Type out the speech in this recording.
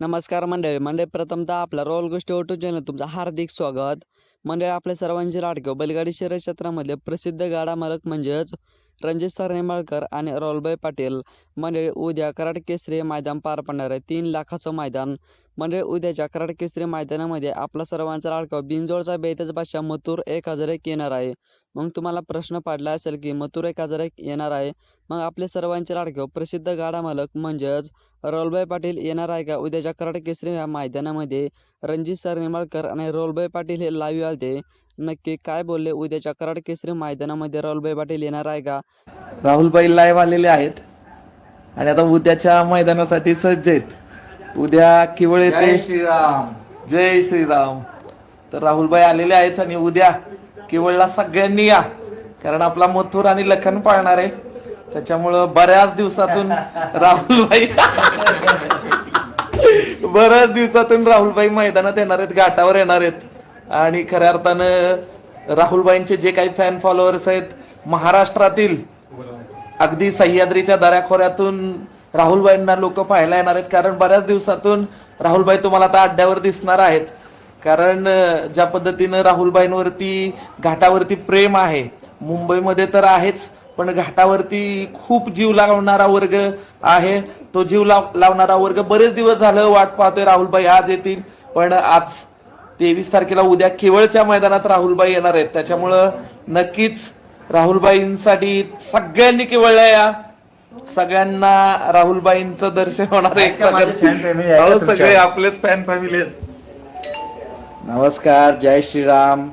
नमस्कार मंडळी. मंडळी प्रथमतः आपला रोल गोष्टी ओटू चॅनल तुमचं हार्दिक स्वागत. मंडळी आपल्या सर्वांचे लाडके बैलगाडी शर्यत क्षेत्रामधले प्रसिद्ध गाडा मालक म्हणजेच रणजित सर आणि रोलबाई पाटील मंडळी उद्या कराड केसरी मैदान पार पडणार आहे. तीन लाखाचं मैदान. मंडळी उद्याच्या कराड केसरी मैदानामध्ये आपला सर्वांचा लाडका बिनजोडचा बेतच बादशाह मथुर एक हजार एक येणार आहे. मग तुम्हाला प्रश्न पडला असेल की मथुर एक हजार एक येणार आहे. मग आपले सर्वांचे लाडके प्रसिद्ध गाडा मालक म्हणजेच रोलबाई पाटील येणार आहे का? उद्याच्या कराड केसरी या मैदानामध्ये रणजित सर निंबाळकर आणि रोलबाई पाटील हे लाईव्ह आलते. नक्की काय बोलले? उद्याच्या कराड केसरी मैदानामध्ये रोलबाई पाटील येणार आहे का? राहुलबाई लाईव्ह आलेले आहेत. आणि आता उद्याच्या मैदानासाठी सज्ज आहेत. उद्या किवळ येथे श्रीराम. जय श्रीराम. तर राहुलबाई आलेले आहेत आणि उद्या किवळला सगळ्यांनी या. कारण आपला मथुर आणि लखन पाळणार आहे. त्याच्यामुळं बऱ्याच दिवसातून राहुलबाई बऱ्याच दिवसातून राहुलबाई मैदानात येणार आहेत घाटावर येणार आहेत. आणि खऱ्या अर्थानं राहुलबाईंचे जे काही फॅन फॉलोअर्स आहेत महाराष्ट्रातील अगदी सह्याद्रीच्या दऱ्याखोऱ्यातून राहुलबाईंना लोक पाहायला येणार आहेत. कारण बऱ्याच दिवसातून राहुलबाई तुम्हाला आता अड्ड्यावर दिसणार आहेत. कारण ज्या पद्धतीनं राहुलबाईंवरती घाटावरती प्रेम आहे मुंबईमध्ये तर आहेच पण घाटावरती खूप जीव लावणारा वर्ग आहे. तो जीव लाव लावणारा वर्ग बरेच दिवस झालं वाट पाहतोय राहुलबाई आज येतील. पण आज तेवीस तारखेला उद्या केवळच्या मैदानात राहुलबाई येणार आहेत. त्याच्यामुळं नक्कीच राहुलबाईंसाठी सगळ्यांनी केवळल्या या. सगळ्यांना राहुलबाईंचं दर्शन होणार आहे? सगळे आपलेच फॅन फॅमिली आहेत. नमस्कार जय श्रीराम.